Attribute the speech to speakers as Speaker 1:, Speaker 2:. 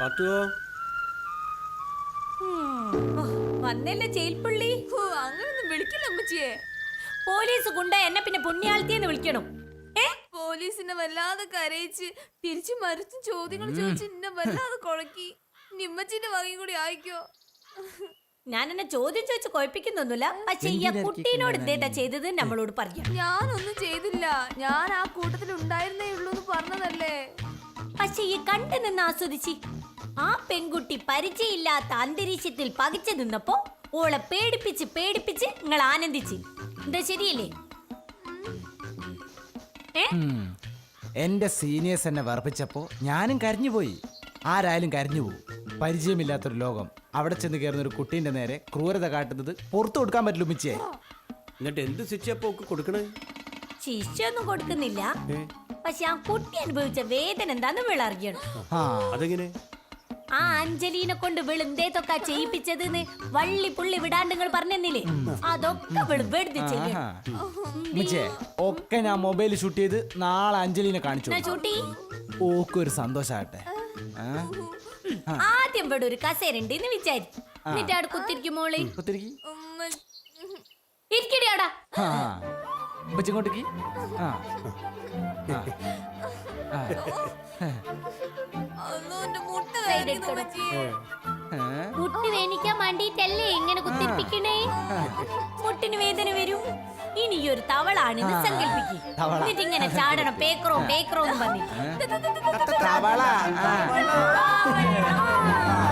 Speaker 1: പത്തുവോ
Speaker 2: വന്നല്ലേ ജയിൽ
Speaker 3: പുള്ളി അങ്ങനൊന്നും വിളിക്കില്ല അമ്മച്ചിയെ.
Speaker 2: പോലീസ് കൊണ്ട എന്നെ പിന്നെ പുണ്യാളത്തിയെന്ന് വിളിക്കണം.
Speaker 3: പോലീസിനെ വല്ലാതെ കരയിച്ച് തിരിച്ചു മറിച്ച് ചോദ്യങ്ങൾ ചോദിച്ച് എന്നെ വല്ലാതെ കുഴക്കി. നിമ്മച്ചിന്റെ വകയും കൂടി ആയിക്കോ.
Speaker 2: ഞാൻ എന്നെ ചോദ്യം ചോദിച്ച് കുഴപ്പിക്കുന്നൊന്നുമില്ല. പക്ഷെ ഈ കുട്ടീനോട് എന്തേട്ടാ ചെയ്തത് നമ്മളോട് പറയാം.
Speaker 3: ഞാനൊന്നും ചെയ്തില്ല. ഞാൻ ആ കൂട്ടത്തിൽ ഉണ്ടായിരുന്നേ ഉള്ളൂ എന്ന് പറഞ്ഞതല്ലേ?
Speaker 2: പക്ഷെ ഈ കണ്ടു നിന്ന് ആസ്വദിച്ച് ആ പെൺകുട്ടി പരിചയമില്ലാത്ത അന്തരീക്ഷത്തിൽ പകച്ചു നിന്നപ്പോ ഓളെ പേടിപ്പിച്ച് പേടിപ്പിച്ച് നിങ്ങൾ ആനന്ദിച്ച്. എന്താ ശരിയല്ലേ? ഏ.
Speaker 4: എന്റെ സീനിയേഴ്സ് എന്നെ വർപ്പിച്ചപ്പോ ഞാനും കരഞ്ഞുപോയി. ആരായാലും കരഞ്ഞു പോകും പരിചയമില്ലാത്തൊരു ലോകം. അവിടെ ചെന്ന് കയറുന്ന ഒരു കുട്ടീന്റെ നേരെ ക്രൂരത കാട്ടുന്നത് പുറത്തു കൊടുക്കാൻ പറ്റില്ല ഉമ്മിച്ചേ
Speaker 1: എന്നിട്ട് എന്ത് ഒക്കെ കൊടുക്കണേ?
Speaker 2: ശിക്ഷയൊന്നും കൊടുക്കുന്നില്ല. പക്ഷെ ആ കുട്ടി അനുഭവിച്ച വേദന എന്താന്ന് വിളറിയണം.
Speaker 4: ആ.
Speaker 1: അതെങ്ങനെ?
Speaker 2: ആ അഞ്ജലീനെ കൊണ്ട് വെളുന്തേത്തൊക്കെ ചെയ്യിപ്പിച്ചത് വള്ളി പുള്ളി വിടാണ്ട് നിങ്ങൾ പറഞ്ഞെന്നില്ലേ? അതൊക്കെ വെളു വെറുതെ ചെയ്യണം.
Speaker 4: ഒക്കെ ഞാൻ മൊബൈൽ ഷൂട്ട് ചെയ്ത് നാളെ അഞ്ജലീനെ കാണിച്ചു
Speaker 2: ഓക്കെ
Speaker 4: ഒരു
Speaker 2: ചൂട്ടി
Speaker 4: ഓക്കൊരു സന്തോഷാകട്ടെ. ആ?
Speaker 2: ഇവിടെ ഒരു കസേര ഉണ്ട് എന്ന് വിചാരിച്ചു എന്നിട്ട് അവിടെ കുത്തിരിക്കും മോളെ.
Speaker 4: കുത്തിരിക്കി.
Speaker 3: ഉമ്മ.
Speaker 2: ഇരിക്കടി അവിടെ.
Speaker 4: ആ. ആ. ആ.
Speaker 2: എടുക്കണം. മുട്ട് വേനിക്കാൻ വേണ്ടിട്ടല്ലേ ഇങ്ങനെ കുത്തിരിപ്പിക്കണേ? മുട്ടിന് വേദന വരും. ഇനി ഈ ഒരു തവളാണെന്ന് സങ്കല്പിക്കും.
Speaker 4: തവള.
Speaker 2: എന്നിട്ട് ഇങ്ങനെ ചാടണം. പേക്കറോ പേക്കറോ എന്ന് പറഞ്ഞിട്ട്.
Speaker 4: തവള. ആ.
Speaker 2: 对喽